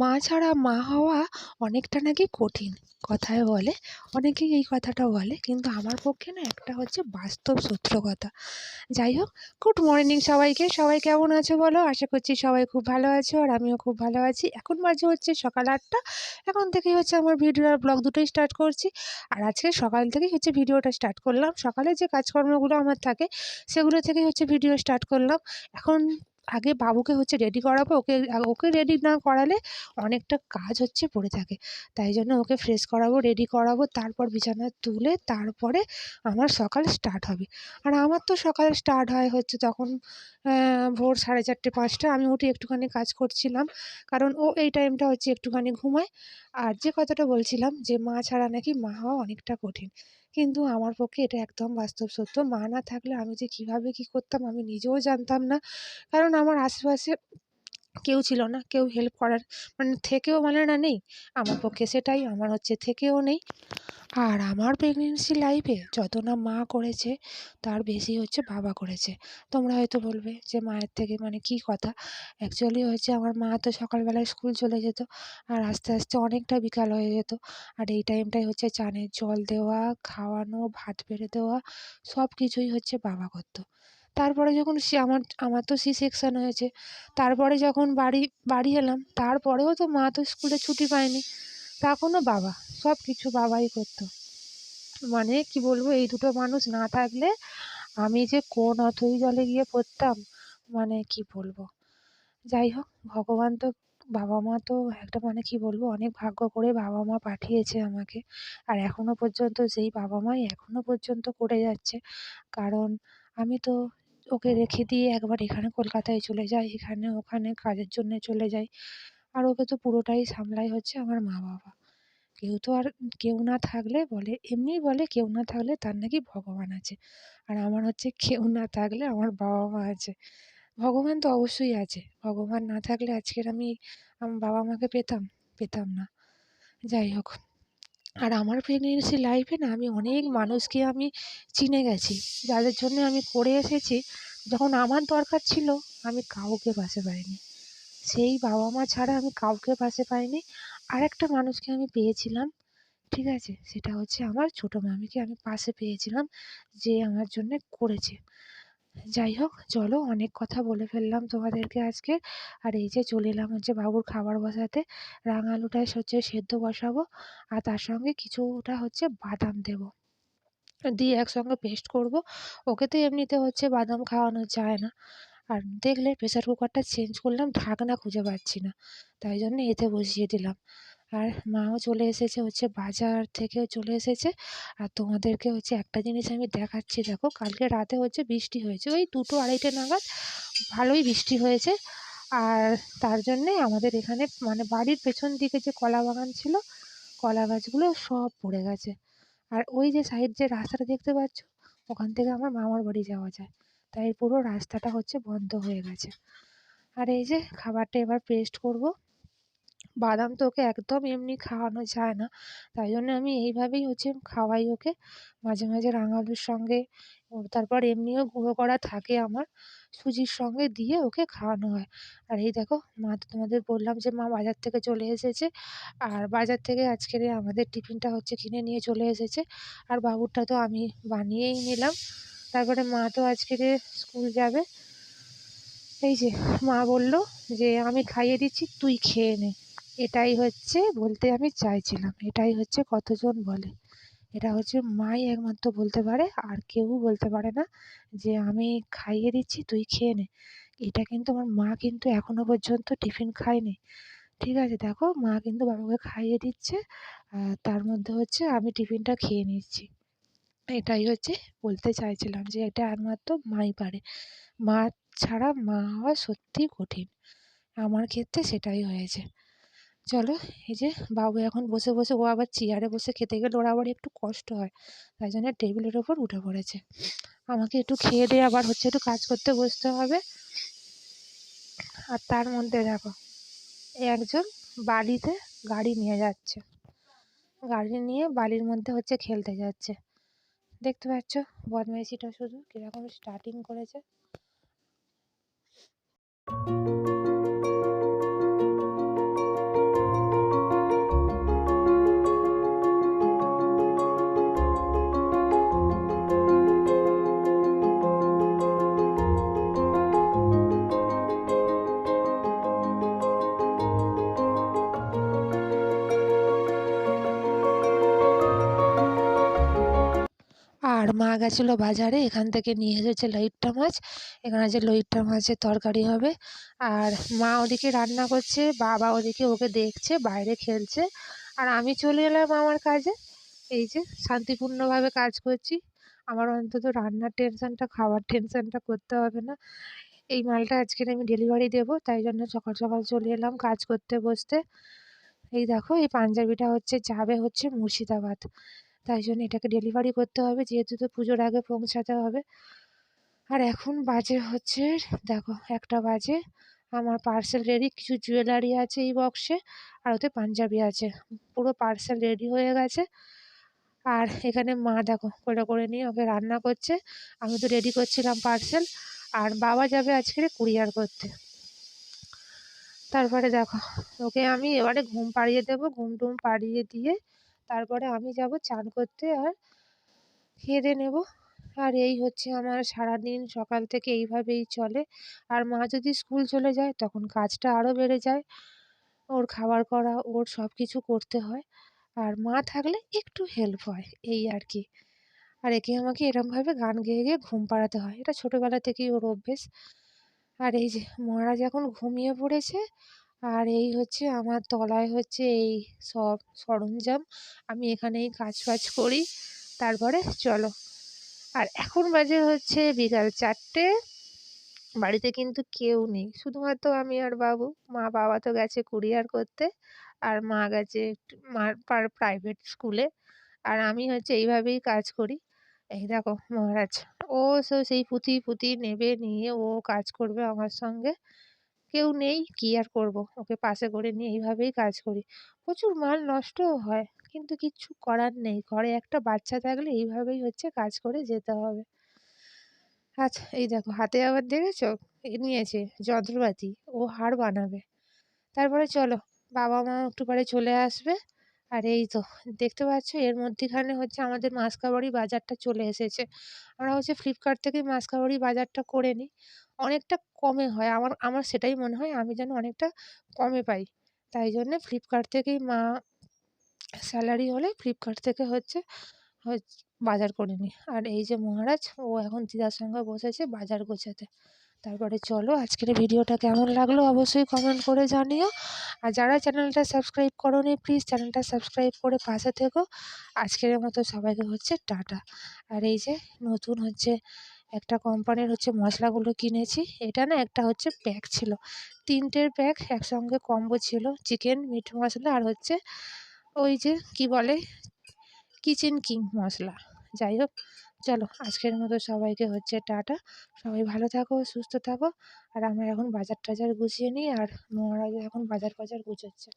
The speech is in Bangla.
মা ছাড়া মা হওয়া অনেকটা নাকি কঠিন কথায় বলে। অনেকেই এই কথাটা বলে, কিন্তু আমার পক্ষে না একটা হচ্ছে বাস্তব সত্য কথা। যাই হোক গুড মর্নিং সবাইকে। সবাই কেমন আছো বলো? আশা করছি সবাই খুব ভালো আছো আর আমিও খুব ভালো আছি। এখন বাজে হচ্ছে সকাল আটটা। এখন থেকেই হচ্ছে আমার ভিডিও আর ব্লগ দুটোই স্টার্ট করছি। আর আজকে সকাল থেকেই হচ্ছে ভিডিওটা স্টার্ট করলাম। সকালে যে কাজকর্মগুলো আমার থাকে, সেগুলো থেকেই হচ্ছে ভিডিও স্টার্ট করলাম। এখন আগে বাবুকে হচ্ছে রেডি করাবো, ওকে ওকে রেডি না করালে অনেকটা কাজ হচ্ছে পড়ে থাকে। তাই জন্য ওকে ফ্রেশ করাবো রেডি করাবো, তারপর বিছানায় তুলে তারপরে আমার সকাল স্টার্ট হবে। আর আমার তো সকাল স্টার্ট হয় হচ্ছে তখন ভোর সাড়ে চারটে, পাঁচটা, আমি উঠে একটুখানি কাজ করছিলাম। কারণ ও এই টাইমটা হচ্ছে একটুখানি ঘুমায়। আর যে কথাটা বলছিলাম যে, মা ছাড়া নাকি মা হওয়া অনেকটা কঠিন। কিন্তু আমার পক্ষে এটা একদম বাস্তব সত্য। মা না থাকলে আমি যে কীভাবে কী করতাম আমি নিজেও জানতাম না। কারণ আমার আশেপাশে কেউ ছিল না, কেউ হেল্প করার মানে থেকেও মানে না নেই, আমার পক্ষে সেটাই, আমার হচ্ছে থেকেও নেই। আর আমার প্রেগনেন্সি লাইফে যত না মা করেছে, তার বেশি হচ্ছে বাবা করেছে। তোমরা হয়তো বলবে যে মায়ের থেকে মানে কী কথা? অ্যাকচুয়ালি হচ্ছে আমার মা তো সকালবেলায় স্কুল চলে যেত, আর আস্তে আস্তে অনেকটা বিকাল হয়ে যেত। আর এই টাইমটাই হচ্ছে চানের জল দেওয়া, খাওয়ানো, ভাত বেড়ে দেওয়া সব কিছুই হচ্ছে বাবা করতো। তারপরে যখন সে আমার আমার তো সি সেকশান হয়েছে। তারপরে যখন বাড়ি বাড়ি এলাম, তারপরেও তো মা তো স্কুলে ছুটি পায়নি। তখনও বাবা সব কিছু বাবাই করতো। মানে কি বলব, এই দুটো মানুষ না থাকলে আমি যে কোন অথই জলে গিয়ে পড়তাম মানে কি বলব। যাই হোক, ভগবান তো, বাবা মা তো একটা মানে কি বলব, অনেক ভাগ্য করে বাবা মা পাঠিয়েছে আমাকে। আর এখনও পর্যন্ত সেই বাবা মাই এখনও পর্যন্ত করে যাচ্ছে। কারণ আমি তো ওকে রেখে দিয়ে একবার এখানে কলকাতায় চলে যাই। এখানে ওখানে কাজের জন্যে চলে যাই। আর ওকে তো পুরোটাই সামলাই হচ্ছে আমার মা বাবা কেউ তো আর কেউ না থাকলে বলে এমনিই বলে কেউ না থাকলে তার নাকি ভগবান আছে। আর আমার হচ্ছে কেউ না থাকলে আমার বাবা মা আছে। ভগবান তো অবশ্যই আছে। ভগবান না থাকলে আজকের আমি, আমার বাবা মাকে পেতাম পেতাম না। যাই হোক। আর আমার প্রেগনেন্সি লাইফে না আমি অনেক মানুষকে আমি চিনে গেছি। যাদের জন্য আমি করে এসেছি, যখন আমার দরকার ছিল, আমি কাউকে পাশে পাইনি। সেই বাবা মা ছাড়া আমি কাউকে পাশে পাইনি। আরেকটা মানুষকে আমি পেয়েছিলাম, ঠিক আছে? সেটা হচ্ছে আমার ছোটো মামিকে আমি পাশে পেয়েছিলাম, যে আমার জন্যে করেছে। যাই হোক, চলো অনেক কথা বলে ফেললাম তোমাদেরকে আজকে। আর এই যে চলে এলাম হচ্ছে বাবুর খাবার বসাতে। রাঙা আলুটা হচ্ছে সেদ্ধ বসাবো আর তার সঙ্গে কিছুটা হচ্ছে বাদাম দেবো। দিয়ে একসঙ্গে পেস্ট করব। ওকে তো এমনিতে হচ্ছে বাদাম খাওয়ানো যায় না। আর দেখলে প্রেসার কুকারটা চেঞ্জ করলাম, ঢাকনা খুঁজে পাচ্ছি না। তাই জন্য এতে বসিয়ে দিলাম। আর মাও চলে এসেছে হচ্ছে বাজার থেকে চলে এসেছে। আর তোমাদেরকে হচ্ছে একটা জিনিস আমি দেখাচ্ছি, দেখো কালকে রাতে হচ্ছে বৃষ্টি হয়েছে, ওই দুটো আড়াইটে নাগাদ ভালোই বৃষ্টি হয়েছে। আর তার জন্যে আমাদের এখানে মানে বাড়ির পেছন দিকে যে কলা বাগান ছিল, কলা গাছগুলো সব পড়ে গেছে। আর ওই যে সাইড যে রাস্তাটা দেখতে পাচ্ছ, ওখান থেকে আমার মামার বাড়ি যাওয়া যায়। তাই পুরো রাস্তাটা হচ্ছে বন্ধ হয়ে গেছে। আর এই যে খাবারটা এবার পেস্ট করব। বাদাম তো ওকে একদম এমনি খাওয়ানো যায় না। তাই জন্য আমি এইভাবেই হচ্ছে খাওয়াই ওকে। মাঝে মাঝে রাঙালুর সঙ্গে তারপর এমনিও গুঁড়ো করা থাকে আমার। সুজির সঙ্গে দিয়ে ওকে খাওয়ানো হয়। আর এই দেখো, মা তো তোমাদের বললাম যে মা বাজার থেকে চলে এসেছে। আর বাজার থেকে আজকের আমাদের টিফিনটা হচ্ছে কিনে নিয়ে চলে এসেছে। আর বাবুরটা তো আমি বানিয়েই নিলাম। তারপরে মা তো আজকের স্কুল যাবে, এই যে মা বলল যে আমি খাইয়ে দিচ্ছি, তুই খেয়ে নে। এটাই হচ্ছে বলতে আমি চাইছিলাম, এটাই হচ্ছে কতজন বলে। এটা হচ্ছে মাই একমাত্র বলতে পারে, আর কেউ বলতে পারে না যে আমি খাইয়ে দিচ্ছি, তুই খেয়ে নে। এটা কিন্তু আমার মা কিন্তু এখনও পর্যন্ত টিফিন খায়নি। ঠিক আছে, দেখো মা কিন্তু বাবাকে খাইয়ে দিচ্ছে তার মধ্যে হচ্ছে আমি টিফিনটা খেয়ে নিচ্ছি। এটাই হচ্ছে বলতে চাইছিলাম যে এটা একমাত্র মাই পারে। মা ছাড়া মা হওয়া সত্যিই কঠিন। আমার ক্ষেত্রে সেটাই হয়েছে। চলো, এই যে বাবু এখন বসে বসে, ও আবার চেয়ারে বসে খেতে গেলে, ওর আবার একটু কষ্ট হয়, তাই জন্য টেবিলের ওপর উঠে পড়েছে। আমাকে একটু খেয়ে দিয়ে আবার হচ্ছে একটু কাজ করতে বসতে হবে। আর তার মধ্যে দেখো, একজন বালিতে গাড়ি নিয়ে যাচ্ছে। গাড়ি নিয়ে বালির মধ্যে হচ্ছে খেলতে যাচ্ছে। দেখতে পাচ্ছ, বদমাইশিটা শুধু কীরকম স্টার্টিং করেছে। গেছিল বাজারে, এখান থেকে নিয়ে এসেছে লইট্টা মাছ। এখানে আছে লইট্টা মাছের তরকারি হবে। আর মা ওদিকে রান্না করছে, বাবা ওদিকে ওকে দেখছে, বাইরে খেলছে। আর আমি চলে এলাম আমার কাজে। এই যে শান্তিপূর্ণভাবে কাজ করছি। আমার অন্তত রান্নার টেনশনটা, খাওয়ার টেনশনটা করতে হবে না। এই মালটা আজকের আমি ডেলিভারি দেবো, তাই জন্য সকাল সকাল চলে এলাম কাজ করতে বসতে। এই দেখো, এই পাঞ্জাবিটা হচ্ছে, যাবে হচ্ছে মুর্শিদাবাদ। তাই জন্য এটাকে ডেলিভারি করতে হবে, যেহেতু তো পুজোর আগে পৌঁছাতে হবে। আর এখন বাজে হচ্ছে, দেখো একটা বাজে, আমার পার্সেল রেডি কিছু জুয়েলারি আছে এই বক্সে আর ওতে পাঞ্জাবি আছে, পুরো পার্সেল রেডি হয়ে গেছে। আর এখানে মা দেখো, করে করে নিয়ে ওকে রান্না করছে, আমি তো রেডি করছিলাম পার্সেল আর বাবা যাবে আজকে কুরিয়ার করতে। তারপরে দেখো, ওকে আমি এবারে ঘুম পাড়িয়ে দেবো, ঘুম টুম পাড়িয়ে দিয়ে তারপরে আমি যাব চান করতে আর খেয়ে দিয়ে নেব। আর এই হচ্ছে আমার সারাদিন সকাল থেকে এইভাবেই চলে। আর মা যদি স্কুল চলে যায় তখন কাজটা আরও বেড়ে যায়। ওর খাবার করা, ওর সব কিছু করতে হয়। আর মা থাকলে একটু হেল্প হয়, এই আর কি। আর একে আমাকে এরমভাবে গান গেয়ে গিয়ে ঘুম পাড়াতে হয়। এটা ছোটোবেলা থেকেই ওর অভ্যেস। আর এই যে মহারাজ এখন ঘুমিয়ে পড়েছে আর এই হচ্ছে আমার তলায় হচ্ছে এই সব সরঞ্জাম। আমি এখানেই কাজ ফাজ করি। তারপরে চলো। আর এখন বাজে হচ্ছে বিকাল চারটে। বাড়িতে কিন্তু কেউ নেই। শুধুমাত্র আমি আর বাবু। মা বাবা তো গেছে কুরিয়ার করতে। আর মা গেছে মার প্রাইভেট স্কুলে। আর আমি হচ্ছে এইভাবেই কাজ করি। এই দেখো মহারাজ। ও সেই পুঁথি পুঁথি নেবে নিয়ে ও কাজ করবে আমার সঙ্গে। কেউ নেই, কি আর করব? ওকে পাশে করে নিয়ে এইভাবেই কাজ করি। প্রচুর মাল নষ্টও হয়, কিন্তু কিচ্ছু করার নেই। ঘরে একটা বাচ্চা থাকলে এইভাবেই হচ্ছে কাজ করে যেতে হবে। আচ্ছা এই দেখো, হাতে আবার দেখেছ? নিয়েছে যন্ত্রপাতি, ও হার বানাবে। তারপরে চলো বাবা মা একটু পরে চলে আসবে। আর এই তো, দেখতে পাচ্ছ এর মধ্যিখানে হচ্ছে আমাদের মাসকাবাড়ি বাজারটা চলে এসেছে। আমরা হচ্ছে ফ্লিপকার্ট থেকেই মাসকাবাড়ি বাজারটা করে নিই। অনেকটা কমে হয়। আমার আমার সেটাই মনে হয় আমি যেন অনেকটা কমে পাই। তাই জন্যে ফ্লিপকার্ট থেকেই মা স্যালারি হলে ফ্লিপকার্ট থেকে হচ্ছে বাজার করে নিই। আর এই যে মহারাজ, ও এখন দিদার সঙ্গে বসেছে বাজার গোছাতে। তারপরে চলো আজকের ভিডিওটা কেমন লাগল অবশ্যই কমেন্ট করে জানিও। আর যারা চ্যানেলটা সাবস্ক্রাইব করোনি, প্লিজ চ্যানেলটা সাবস্ক্রাইব করে পাশে থেকো। আজকের মতো সবাইকে হচ্ছে টাটা। আর এই যে নতুন হচ্ছে একটা কোম্পানির হচ্ছে মশলাগুলো কিনেছি। এটা না একটা হচ্ছে প্যাক ছিল। তিনটের প্যাক একসঙ্গে কম্বো ছিল। চিকেন মিট মশলা আর হচ্ছে ওই যে কি বলে? Kitchen king masala. যাই হোক চলো আজকের মতো সবাইকে হচ্ছে টাটা। সবাই ভালো থাকো, সুস্থ থাকো। আর আমরা এখন বাজার টাজার গুছিয়ে নিই আর মহারাজা এখন বাজার ফাজার গুছোচ্ছে।